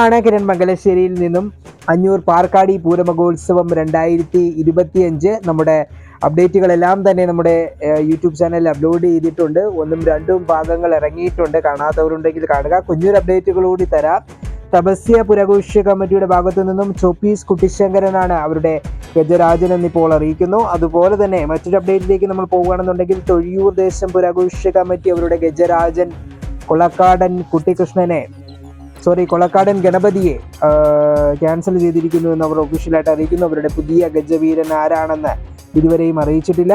ആണ് കിരൺ മംഗലശ്ശേരിയിൽ നിന്നും അഞ്ഞൂർ പാർക്കാടി പൂരമഹോത്സവം രണ്ടായിരത്തി ഇരുപത്തിയഞ്ച് നമ്മുടെ അപ്ഡേറ്റുകളെല്ലാം തന്നെ നമ്മുടെ യൂട്യൂബ് ചാനലിൽ അപ്ലോഡ് ചെയ്തിട്ടുണ്ട്. ഒന്നും രണ്ടും ഭാഗങ്ങൾ ഇറങ്ങിയിട്ടുണ്ട്. കാണാത്തവരുണ്ടെങ്കിൽ കാണുക. കുഞ്ഞൂർ അപ്ഡേറ്റുകൾ കൂടി തരാം. തപസ്യ പുരഘോഷ കമ്മിറ്റിയുടെ ഭാഗത്തു നിന്നും ചോപ്പീസ് കുട്ടിശങ്കരനാണ് അവരുടെ ഗജരാജൻ എന്നിപ്പോൾ അറിയിക്കുന്നു. അതുപോലെ തന്നെ മറ്റൊരു അപ്ഡേറ്റിലേക്ക് നമ്മൾ പോകുകയാണെന്നുണ്ടെങ്കിൽ തൊഴിയൂർ ദേശം പുരഘോഷ കമ്മിറ്റി അവരുടെ ഗജരാജൻ കുളക്കാടൻ കുട്ടികൃഷ്ണനെ സോറി കൊളക്കാടൻ ഗണപതിയെ ക്യാൻസൽ ചെയ്തിരിക്കുന്നു എന്ന് അവർ ഒഫീഷ്യലായിട്ട് അറിയിക്കുന്നു. അവരുടെ പുതിയ ഗജവീരൻ ആരാണെന്ന് ഇതുവരെയും അറിയിച്ചിട്ടില്ല.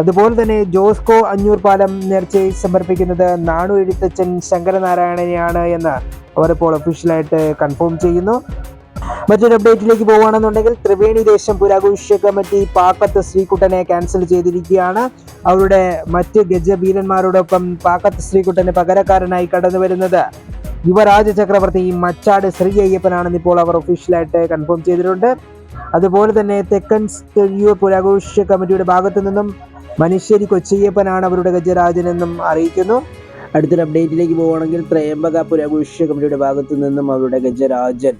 അതുപോലെ തന്നെ ജോസ്കോ അഞ്ഞൂർ പാലം നേർച്ചയിൽ സമർപ്പിക്കുന്നത് നാണു എഴുത്തച്ഛൻ ശങ്കരനാരായണനെയാണ് എന്ന് അവർ ഇപ്പോൾ ഒഫീഷ്യലായിട്ട് കൺഫേം ചെയ്യുന്നു. മറ്റൊരു അപ്ഡേറ്റിലേക്ക് പോവുകയാണെന്നുണ്ടെങ്കിൽ ത്രിവേണി ദേശം പുരാഘോഷ കമ്മിറ്റി പാക്കത്ത് ശ്രീകുട്ടനെ ക്യാൻസൽ ചെയ്തിരിക്കുകയാണ്. അവരുടെ മറ്റ് ഗജവീരന്മാരോടൊപ്പം പാക്കത്ത് ശ്രീകുട്ടന് പകരക്കാരനായി കടന്നു വരുന്നത് യുവരാജ ചക്രവർത്തി മച്ചാട് ശ്രീ അയ്യപ്പനാണെന്ന് ഇപ്പോൾ അവർ ഒഫീഷ്യലായിട്ട് കൺഫേം ചെയ്തിട്ടുണ്ട്. അതുപോലെ തന്നെ തെക്കൻ തെഴിയൂർ പുരാഘോഷ കമ്മിറ്റിയുടെ ഭാഗത്തു നിന്നും മനുഷ്യരി കൊച്ചയ്യപ്പനാണ് അവരുടെ ഗജരാജനെന്നും അറിയിക്കുന്നു. അടുത്തൊരു അപ്ഡേറ്റിലേക്ക് പോവുകയാണെങ്കിൽ ത്രയംബക പുരാഘോഷ കമ്മിറ്റിയുടെ ഭാഗത്തു നിന്നും അവരുടെ ഗജരാജൻ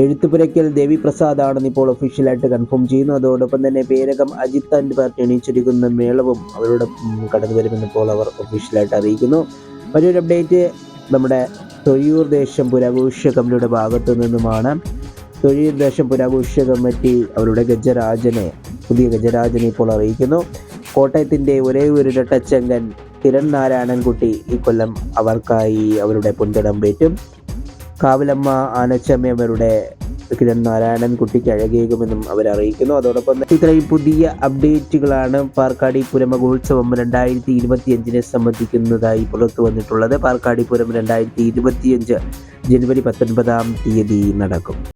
എഴുത്തുപുരയ്ക്കൽ ദേവി പ്രസാദ് ആണെന്ന് ഇപ്പോൾ ഒഫീഷ്യലായിട്ട് കൺഫേം ചെയ്യുന്നു. അതോടൊപ്പം തന്നെ പേരകം അജിത്ത് ആൻഡ് പാർട്ടി എണീച്ചിരിക്കുന്ന മേളവും അവരുടെ കടന്നു വരുമെന്ന് ഇപ്പോൾ അവർ ഒഫീഷ്യലായിട്ട് അറിയിക്കുന്നു. മറ്റൊരു അപ്ഡേറ്റ് നമ്മുടെ തൊഴിയൂർ ദേശം പുരാഘോഷ കമ്മിറ്റിയുടെ ഭാഗത്തു നിന്നുമാണ്. തൊഴിയൂർ ദേശം പുരാഘോഷ കമ്മിറ്റി അവരുടെ ഗജരാജനെ പുതിയ ഗജരാജനെ ഇപ്പോൾ അറിയിക്കുന്നു. കോട്ടയത്തിന്റെ ഒരേ ഒരു ഇരട്ടച്ചങ്കൻ കിരൺ നാരായണൻകുട്ടി ഈ കൊല്ലം അവർക്കായി അവരുടെ പൊൻകടം പേറ്റും കാവിലമ്മ ആനച്ചമ്മയവരുടെ കിരൺ നാരായണൻ കുട്ടിക്ക് അഴകേകുമെന്നും അവർ അറിയിക്കുന്നു. അതോടൊപ്പം ഇത്രയും പുതിയ അപ്ഡേറ്റുകളാണ് പാർക്കാടി പുരമഹോത്സവം രണ്ടായിരത്തി ഇരുപത്തിയഞ്ചിനെ സംബന്ധിക്കുന്നതായി പുറത്തു വന്നിട്ടുള്ളത്. പാർക്കാടി പുരം രണ്ടായിരത്തി ഇരുപത്തിയഞ്ച് ജനുവരി പത്തൊൻപതാം തീയതി നടക്കും.